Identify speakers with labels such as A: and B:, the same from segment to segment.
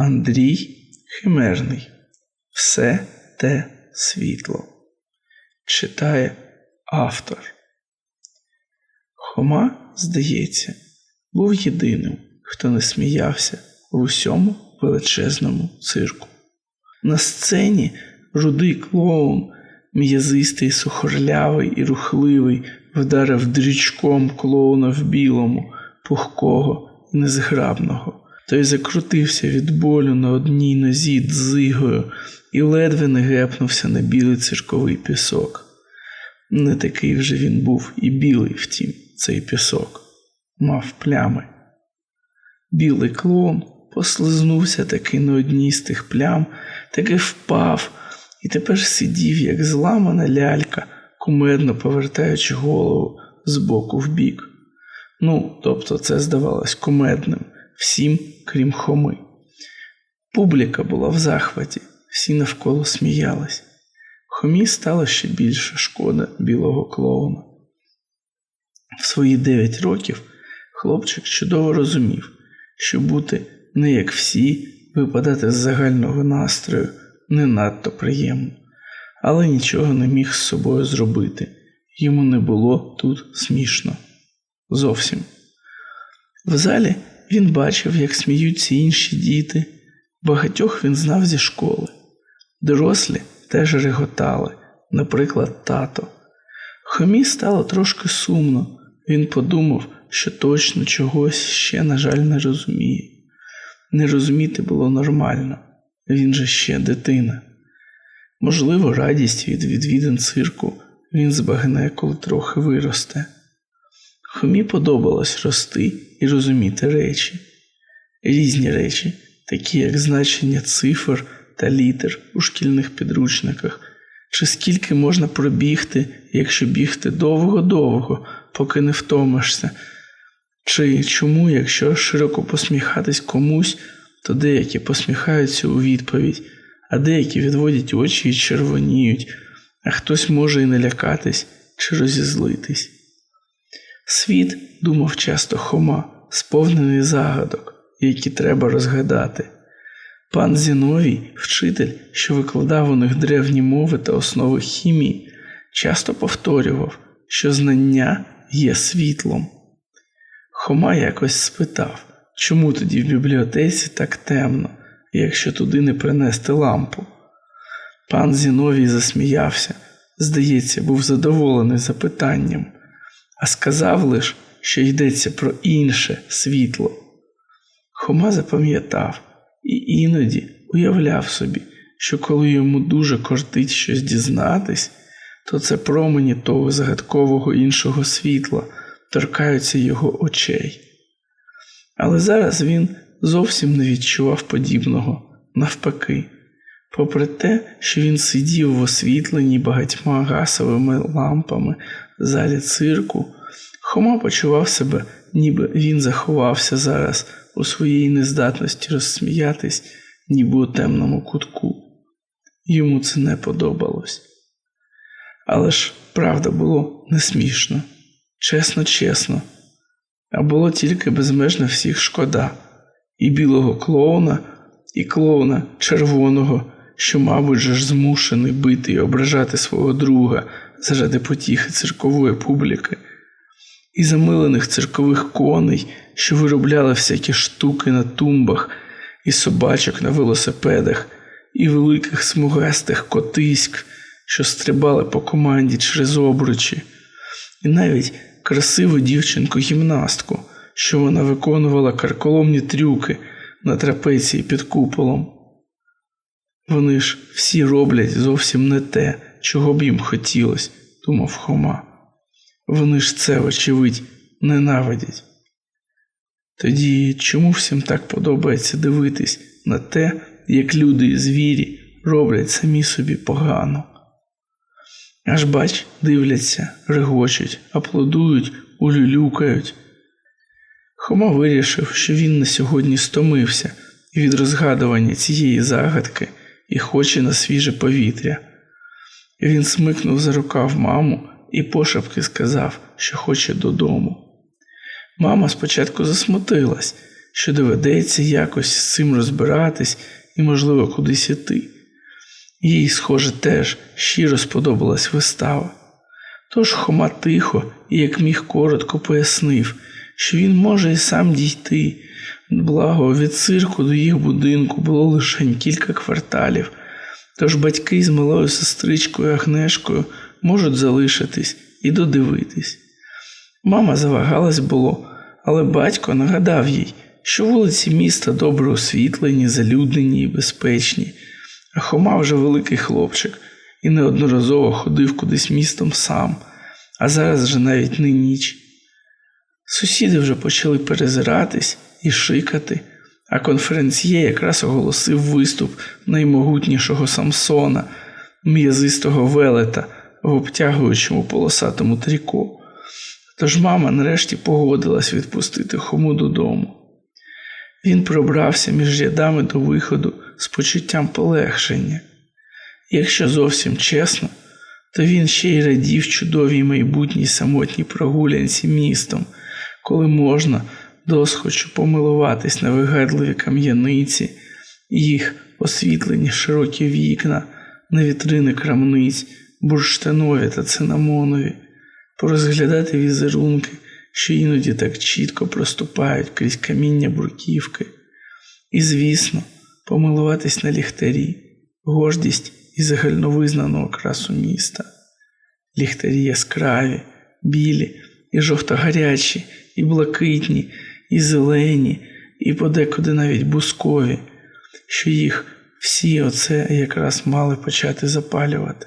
A: Андрій Химерний. Все те світло. Читає автор. Хома, здається, був єдиним, хто не сміявся в усьому величезному цирку. На сцені рудий клоун, м'язистий, сухорлявий і рухливий, вдарив дрючком клоуна в білому, пухкого і незграбного. Той закрутився від болю на одній нозі дзигою і ледве не гепнувся на білий цирковий пісок. Не такий вже він був і білий, втім, цей пісок, мав плями. Білий клоун послизнувся таки на одній з тих плям, таки впав, і тепер сидів, як зламана лялька, кумедно повертаючи голову з боку в бік. Ну, тобто це здавалось кумедним, всім, крім Хоми. Публіка була в захваті, всі навколо сміялись. Хомі стало ще більше шкода білого клоуна. В свої дев'ять років хлопчик чудово розумів, що бути не як всі, випадати з загального настрою не надто приємно, але нічого не міг з собою зробити. Йому не було тут смішно. Зовсім. В залі він бачив, як сміються інші діти, багатьох він знав зі школи. Дорослі теж реготали, наприклад, тато. Хомі стало трошки сумно. Він подумав, що точно чогось ще, на жаль, не розуміє. Не розуміти було нормально, він же ще дитина. Можливо, радість від відвідин цирку він збагне, коли трохи виросте. Хомі подобалось рости і розуміти речі, різні речі, такі як значення цифр та літер у шкільних підручниках, чи скільки можна пробігти, якщо бігти довго-довго, поки не втомишся, чи чому, якщо широко посміхатись комусь, то деякі посміхаються у відповідь, а деякі відводять очі і червоніють, а хтось може і не лякатись чи розізлитись. Світ, думав часто Хома, сповнений загадок, які треба розгадати. Пан Зіновій, вчитель, що викладав у них древні мови та основи хімії, часто повторював, що знання є світлом. Хома якось спитав, чому тоді в бібліотеці так темно, якщо туди не принести лампу. Пан Зіновій засміявся, здається, був задоволений запитанням, а сказав лише, що йдеться про інше світло. Хома запам'ятав і іноді уявляв собі, що коли йому дуже кортить щось дізнатись, то це промені того загадкового іншого світла торкаються його очей. Але зараз він зовсім не відчував подібного, навпаки, попри те, що він сидів в освітленій багатьма гасовими лампами в залі цирку, Хома почував себе, ніби він заховався зараз у своїй нездатності розсміятись, ніби у темному кутку. Йому це не подобалось. Але ж правда було не смішно, чесно, чесно, а було тільки безмежно всіх шкода, і білого клоуна, і клоуна червоного, що, мабуть, ж змушений бити і ображати свого друга заради потіхи циркової публіки, і замилених циркових коней, що виробляли всякі штуки на тумбах, і собачок на велосипедах, і великих смугастих котиськ що стрибали по команді через обручі, і навіть красиву дівчинку-гімнастку, що вона виконувала карколомні трюки на трапеції під куполом. Вони ж всі роблять зовсім не те, чого б їм хотілося, думав Хома. Вони ж це, вочевидь, ненавидять. Тоді чому всім так подобається дивитись на те, як люди і звірі роблять самі собі погано? Аж бач, дивляться, регочуть, аплодують, улюлюкають. Хома вирішив, що він на сьогодні стомився від розгадування цієї загадки і хоче на свіже повітря. Він смикнув за рукав маму і пошепки сказав, що хоче додому. Мама спочатку засмутилась, що доведеться якось з цим розбиратись і, можливо, кудись іти. Їй, схоже, теж щиро сподобалась вистава. Тож Хома тихо і як міг коротко пояснив, що він може і сам дійти. Благо, від цирку до їх будинку було лише кілька кварталів, тож батьки з малою сестричкою Агнешкою можуть залишитись і додивитись. Мама завагалась було, але батько нагадав їй, що вулиці міста добре освітлені, залюднені і безпечні, а Хома вже великий хлопчик і неодноразово ходив кудись містом сам, а зараз вже навіть не ніч. Сусіди вже почали перезиратись і шикати, а конференціє якраз оголосив виступ наймогутнішого Самсона, м'язистого велета в обтягуючому полосатому тріко. Тож мама нарешті погодилась відпустити Хому додому. Він пробрався між рядами до виходу з почуттям полегшення. Якщо зовсім чесно, то він ще й радів чудовій майбутній самотній прогулянці містом, коли можна досхочу помилуватись на вигадливі кам'яниці, їх освітлені широкі вікна, на вітрини крамниць, бурштинові та цинамонові, порозглядати візерунки, що іноді так чітко проступають крізь каміння бурківки, і, звісно, помилуватись на ліхтарі, гордість і загальновизнану окрасу міста. Ліхтарі яскраві, білі і жовто-гарячі, і блакитні, і зелені, і подекуди навіть бускові, що їх всі оце якраз мали почати запалювати.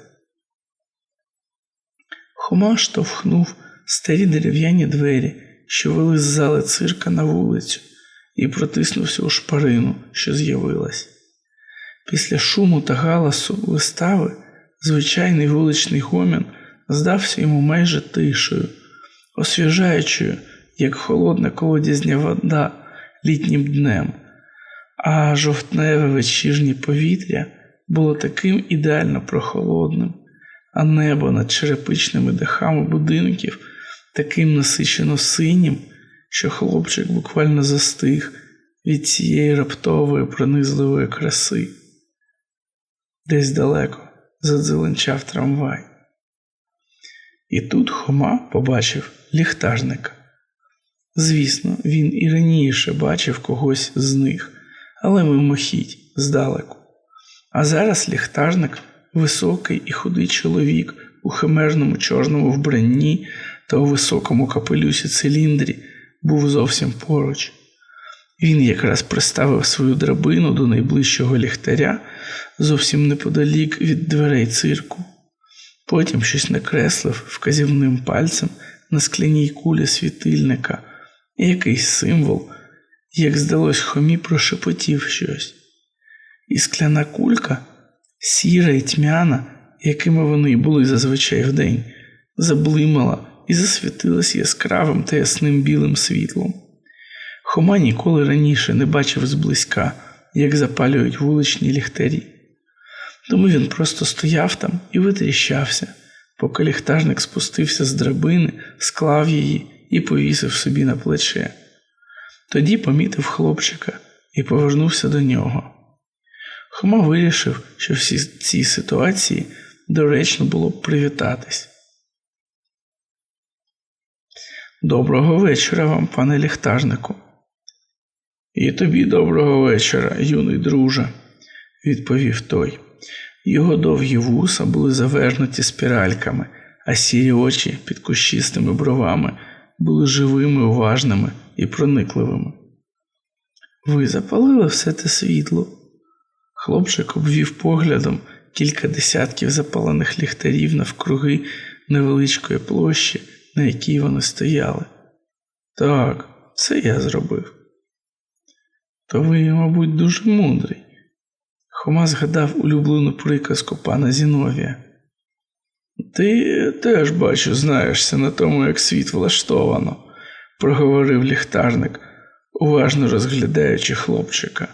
A: Хома штовхнув старі дерев'яні двері, що вели з зали цирка на вулицю, і протиснувся у шпарину, що з'явилась. Після шуму та галасу вистави звичайний вуличний гомін здався йому майже тишою, освіжаючою, як холодна колодязня вода літнім днем, а жовтневе вечірнє повітря було таким ідеально прохолодним, а небо над черепичними дахами будинків таким насичено синім, що хлопчик буквально застиг від цієї раптової пронизливої краси. Десь далеко задзеленчав трамвай. І тут Хома побачив ліхтажника. Звісно, він і раніше бачив когось з них, але мимохідь здалеку. А зараз ліхтажник, високий і худий чоловік у химерному чорному вбранні та у високому капелюсі циліндрі, був зовсім поруч. Він якраз приставив свою драбину до найближчого ліхтаря зовсім неподалік від дверей цирку. Потім щось накреслив вказівним пальцем на скляній кулі світильника, якийсь символ, як здалось, хомі прошепотів щось. І скляна кулька, сіра і тьмяна, якими вони й були зазвичай вдень, заблимала і засвітилась яскравим та ясним білим світлом. Хома ніколи раніше не бачив зблизька, як запалюють вуличні ліхтарі. Тому він просто стояв там і витріщався, поки ліхтажник спустився з драбини, склав її і повісив собі на плече. Тоді помітив хлопчика і повернувся до нього. Хома вирішив, що всі ці ситуації доречно було б привітатись. Доброго вечора вам, пане ліхтажнику. І тобі доброго вечора, юний друже, відповів той. Його довгі вуса були завернуті спіральками, а сірі очі під кущистими бровами були живими, уважними і проникливими. Ви запалили все те світло. Хлопчик обвів поглядом кілька десятків запалених ліхтарів навкруги невеличкої площі, на якій вони стояли. Так, це я зробив. То ви, мабуть, дуже мудрий. Хома згадав улюблену приказку пана Зіновія. Ти теж, бачу, знаєшся на тому, як світ влаштовано, проговорив ліхтарник, уважно розглядаючи хлопчика.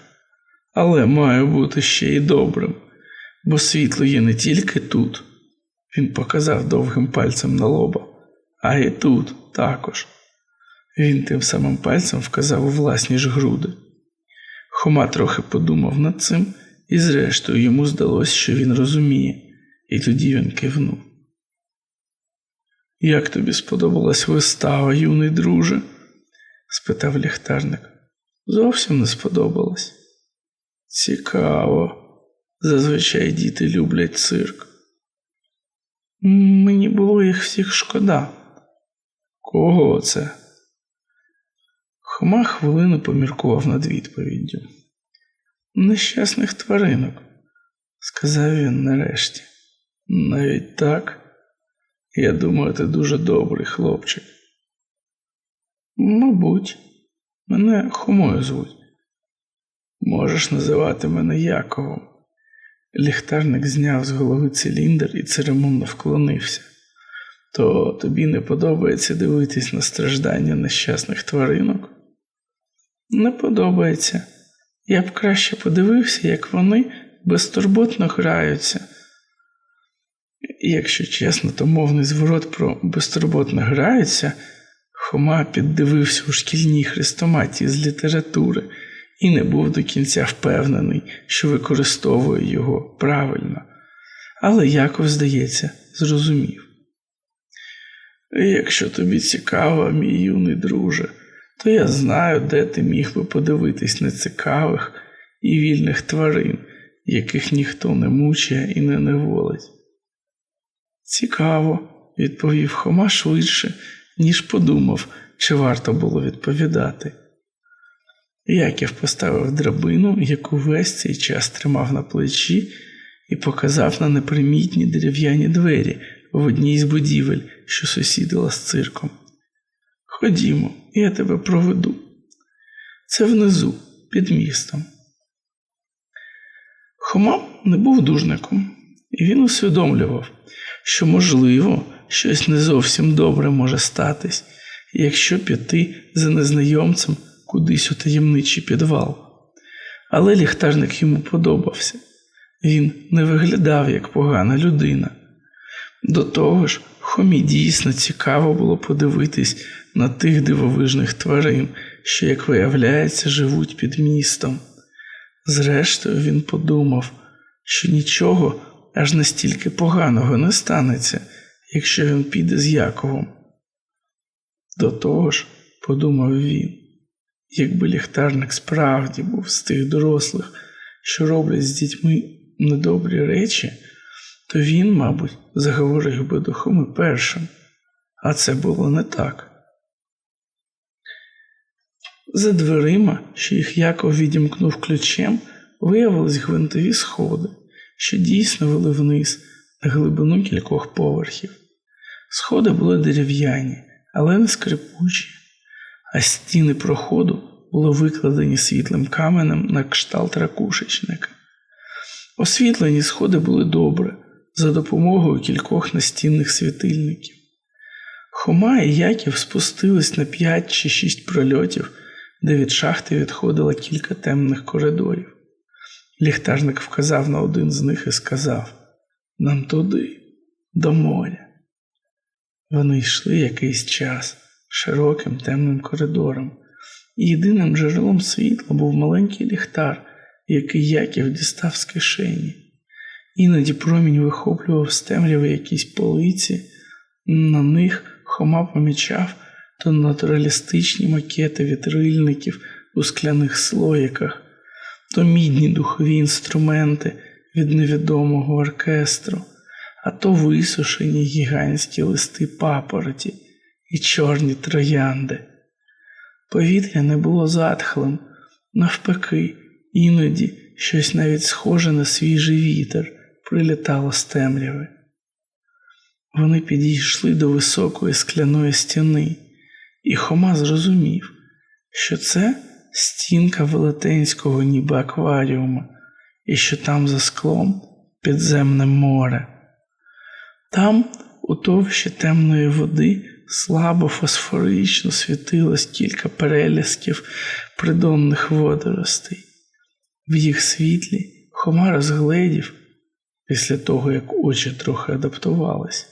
A: Але маю бути ще й добрим, бо світло є не тільки тут, він показав довгим пальцем на лоба, а й тут також. Він тим самим пальцем вказав у власні ж груди. Хома трохи подумав над цим, і зрештою йому здалося, що він розуміє, і тоді він кивнув. Як тобі сподобалась вистава, юний друже? спитав ліхтарник. Зовсім не сподобалось. Цікаво. Зазвичай діти люблять цирк. Мені було їх всіх шкода. Кого це? Хома хвилину поміркував над відповіддю. Нещасних тваринок, сказав він нарешті. Навіть так. Я думаю, ти дуже добрий хлопчик. Мабуть, мене Хомою звуть. Можеш називати мене Яковом. Ліхтарник зняв з голови циліндр і церемонно вклонився. То тобі не подобається дивитись на страждання нещасних тваринок? Не подобається. Я б краще подивився, як вони безтурботно граються. Якщо чесно, то мовний зворот про безтурботно граються, Хома піддивився у шкільній хрестоматії з літератури і не був до кінця впевнений, що використовує його правильно, але Яков, здається, зрозумів. Якщо тобі цікаво, мій юний друже, то я знаю, де ти міг би подивитись нецікавих і вільних тварин, яких ніхто не мучає і не неволить. Цікаво, відповів Хома швидше, ніж подумав, чи варто було відповідати. Яків поставив драбину, яку весь цей час тримав на плечі, і показав на непримітні дерев'яні двері в одній з будівель, що сусідила з цирком. Ходімо, я тебе проведу. Це внизу, під містом. Хома не був дужником, і він усвідомлював, що, можливо, щось не зовсім добре може статись, якщо піти за незнайомцем кудись у таємничий підвал. Але ліхтарник йому подобався. Він не виглядав як погана людина. До того ж, Хомі дійсно цікаво було подивитись на тих дивовижних тварин, що, як виявляється, живуть під містом. Зрештою, він подумав, що нічого аж настільки поганого не станеться, якщо він піде з Яковом. До того ж, подумав він, якби ліхтарник справді був з тих дорослих, що роблять з дітьми недобрі речі, то він, мабуть, заговорив би до Хоми першим, а це було не так. За дверима, що їх Яков відімкнув ключем, виявились гвинтові сходи, що дійсно вели вниз на глибину кількох поверхів. Сходи були дерев'яні, але не скрипучі, а стіни проходу були викладені світлим каменем на кшталт ракушечника. Освітлені сходи були добре за допомогою кількох настінних світильників. Хома і Яків спустились на п'ять чи шість прольотів, де від шахти відходило кілька темних коридорів. Ліхтарник вказав на один з них і сказав Нам туди, до моря. Вони йшли якийсь час широким темним коридором, єдиним джерелом світла був маленький ліхтар, який Яків дістав з кишені. Іноді промінь вихоплював з темряви якісь полиці, на них Хома помічав то натуралістичні макети вітрильників у скляних слоїках, то мідні духові інструменти від невідомого оркестру, а то висушені гігантські листи папороті і чорні троянди. Повітря не було затхлим, навпаки, іноді щось навіть схоже на свіжий вітер прилітало з темряви. Вони підійшли до високої скляної стіни, і Хома зрозумів, що це стінка велетенського ніби акваріума, і що там за склом підземне море. Там, у товщі темної води, слабо фосфорично світилось кілька перелясків придонних водоростей. В їх світлі Хома розгледів, після того як очі трохи адаптувались,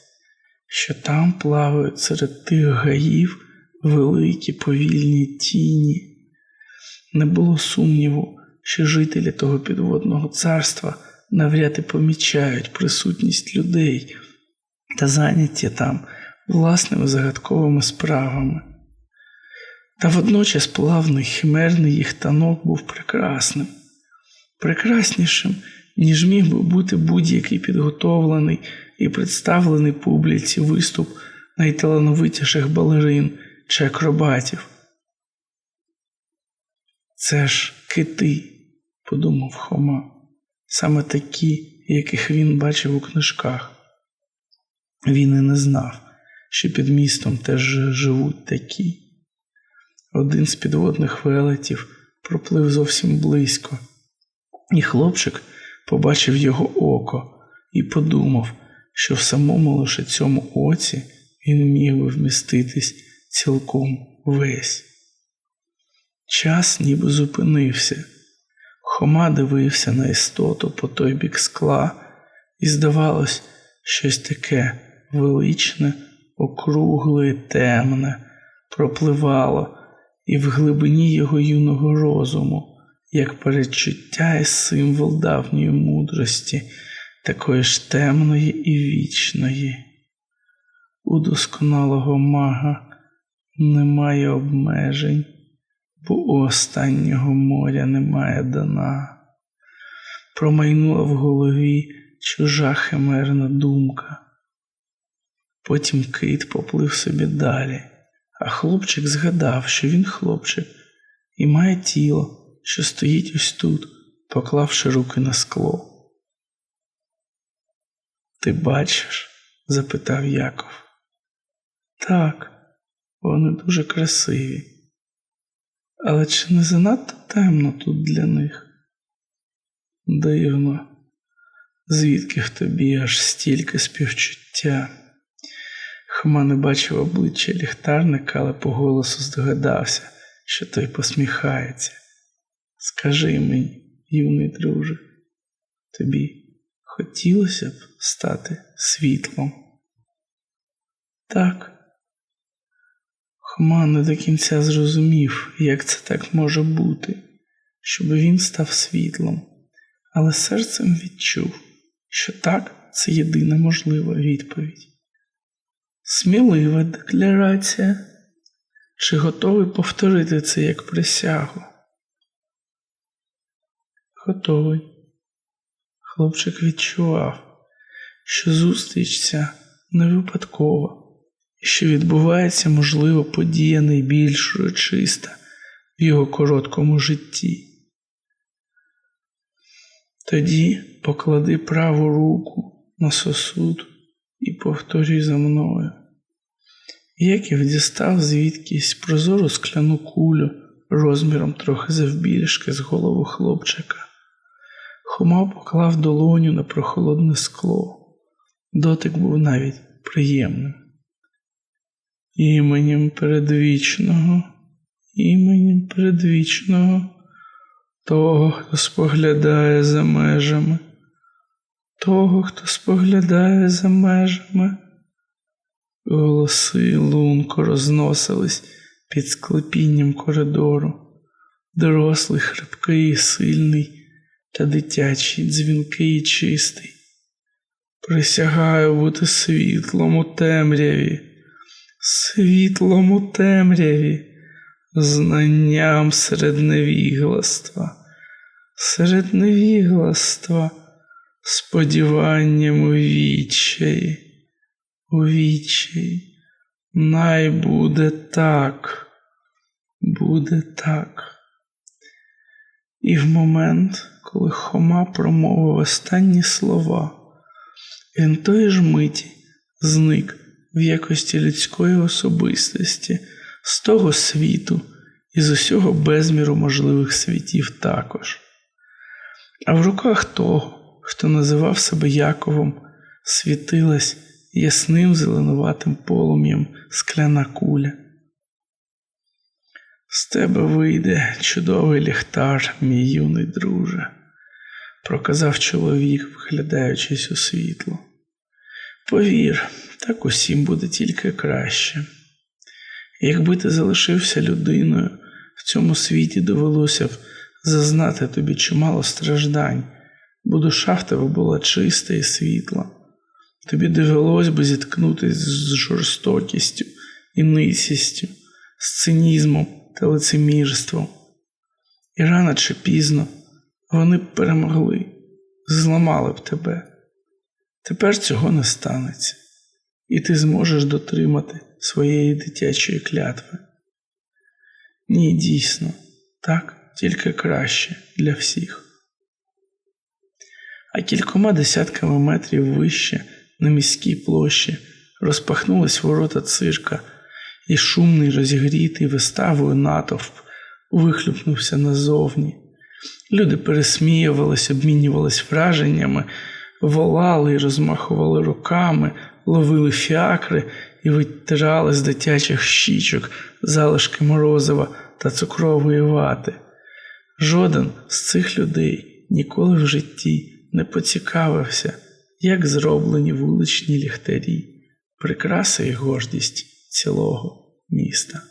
A: що там плавають серед тих гаїв великі повільні тіні. Не було сумніву, що жителі того підводного царства навряд і помічають присутність людей та зайняті там власними загадковими справами. Та водночас плавний химерний їх танок був прекрасним, прекраснішим, ніж міг би бути будь-який підготовлений і представлений публіці виступ найталановитіших балерин чи акробатів. Це ж кити, подумав Хома, саме такі, яких він бачив у книжках. Він і не знав, що під містом теж живуть такі. Один з підводних велетів проплив зовсім близько, і хлопчик побачив його око і подумав, що в самому лише цьому оці він міг би вміститись цілком весь. Час ніби зупинився. Хома дивився на істоту по той бік скла, і, здавалось, щось таке величне, округле, і темне, пропливало і в глибині його юного розуму, як передчуття і символ давньої мудрості, такої ж темної і вічної. У досконалого мага немає обмежень, бо у останнього моря немає дана. Промайнула в голові чужа химерна думка. Потім кит поплив собі далі, а хлопчик згадав, що він хлопчик і має тіло, що стоїть ось тут, поклавши руки на скло. Ти бачиш? запитав Яков. Так, вони дуже красиві. Але чи не занадто темно тут для них? Дивно, звідки в тобі аж стільки співчуття? Хма не бачив обличчя ліхтарника, але по голосу здогадався, що той посміхається. Скажи мені, юний друже, тобі хотілося б стати світлом? Так. Хма не до кінця зрозумів, як це так може бути, щоб він став світлом, але серцем відчув, що так це єдина можлива відповідь. Смілива декларація. Чи готовий повторити це як присягу? Готовий. Хлопчик відчував, що зустріч ця не випадкова, що відбувається, можливо, подія найбільш урочиста в його короткому житті. Тоді поклади праву руку на сосуд і повторюй за мною. Яків дістав звідкись прозору скляну кулю розміром трохи завбільшки з голову хлопчика. Хома поклав долоню на прохолодне скло. Дотик був навіть приємним. Іменем передвічного, іменем передвічного, того, хто споглядає за межами, того, хто споглядає за межами. Голоси лунко розносились під склепінням коридору, дорослий, хрипкий, сильний та дитячий, дзвінкий і чистий. Присягаю бути світлом у темряві, світлом у темряві, знанням серед невігластва, серед невігластва, сподіванням у відчаї у вічі. Най буде так, буде так. І в момент, коли Хома промовив останні слова, він тої ж миті зник в якості людської особистості з того світу і з усього безміру можливих світів також. А в руках того, хто називав себе Яковом, світилась ясним зеленуватим полум'ям скляна куля. З тебе вийде чудовий ліхтар, мій юний друже, проказав чоловік, вглядаючись у світло. Повір, так усім буде тільки краще. Якби ти залишився людиною, в цьому світі довелося б зазнати тобі чимало страждань, бо душа в тебе була чиста і світла. Тобі довелось би зіткнутися з жорстокістю і ницістю, з цинізмом та лицемірством. І рано чи пізно вони б перемогли, зламали б тебе. Тепер цього не станеться, і ти зможеш дотримати своєї дитячої клятви. Ні, дійсно, так тільки краще для всіх. А кількома десятками метрів вище на міській площі розпахнулись ворота цирка, і шумний розігрітий виставою натовп вихлюпнувся назовні. Люди пересміювались, обмінювались враженнями, волали і розмахували руками, ловили фіакри і витирали з дитячих щічок залишки морозива та цукрової вати. Жоден з цих людей ніколи в житті не поцікавився, як зроблені вуличні ліхтарі, прикраса і гордість цілого міста.